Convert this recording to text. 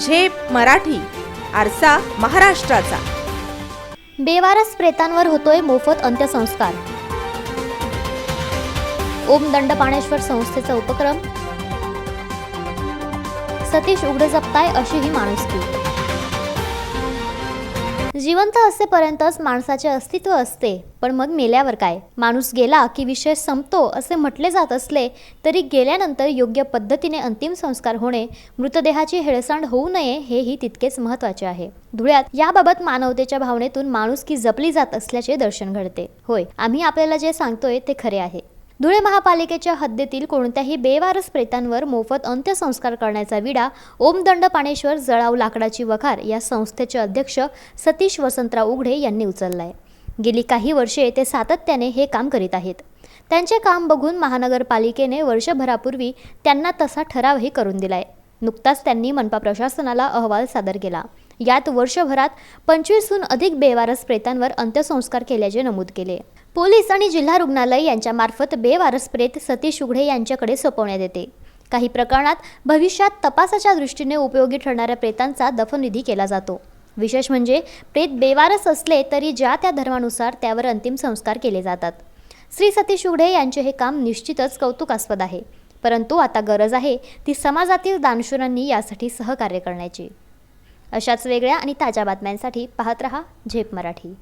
झेप मराठी आरसा महाराष्ट्राचा. बेवारस प्रेतांवर होतोय मोफत अंत्यसंस्कार. ओम दंडपाणेश्वर संस्थेचा उपक्रम. सतीश उघडे जपताय अशी ही माणुसकी. जिवंत असेपर्यंतच माणसाचे अस्तित्व असते. पण मग मेल्यावर काय? माणूस गेला की विषय संपतो असे म्हटले जात असले तरी गेल्यानंतर योग्य पद्धतीने अंतिम संस्कार होणे मृतदेहाची हेळसांड होऊ नये हेही तितकेच महत्त्वाचे आहे. धुळ्यात याबाबत मानवतेच्या भावनेतून माणुसकी जपली जात असल्याचे दर्शन घडते. होय आम्ही आपल्याला जे सांगतोय ते खरे आहे. धुळे महापालिकेच्या हद्दीतील कोणत्याही बेवारस प्रेतांवर मोफत अंत्यसंस्कार करण्याचा विडा ओमदंड पाणेश्वर जळाव लाकडाची वखार या संस्थेचे अध्यक्ष सतीश वसंतराव उघडे यांनी उचललाय. गेली काही वर्षे ते सातत्याने हे काम करीत आहेत. त्यांचे काम बघून महानगरपालिकेने वर्षभरापूर्वी त्यांना तसा ठरावही करून दिलाय. नुकताच त्यांनी मनपा प्रशासनाला अहवाल सादर केला. यात वर्षभरात पंचवीसहून अधिक बेवारस प्रेतांवर अंत्यसंस्कार केल्याचे नमूद केले. पोलीस आणि जिल्हा रुग्णालय यांच्यामार्फत बेवारस प्रेत सतीश उघडे यांच्याकडे सोपवण्यात येते. काही प्रकरणात भविष्यात तपासाच्या दृष्टीने उपयोगी ठरणाऱ्या प्रेतांचा दफनविधी केला जातो. विशेष म्हणजे प्रेत बेवारस असले तरी ज्या त्या धर्मानुसार त्यावर अंतिम संस्कार केले जातात. श्री सतीश उघडे यांचे हे काम निश्चितच कौतुकास्पद आहे. परंतु आता गरज आहे ती समाजातील दानशूरांनी यासाठी सहकार्य करण्याची. अशाच वेगळ्या आणि ताज्या बातम्यांसाठी पाहत रहा झेप मराठी.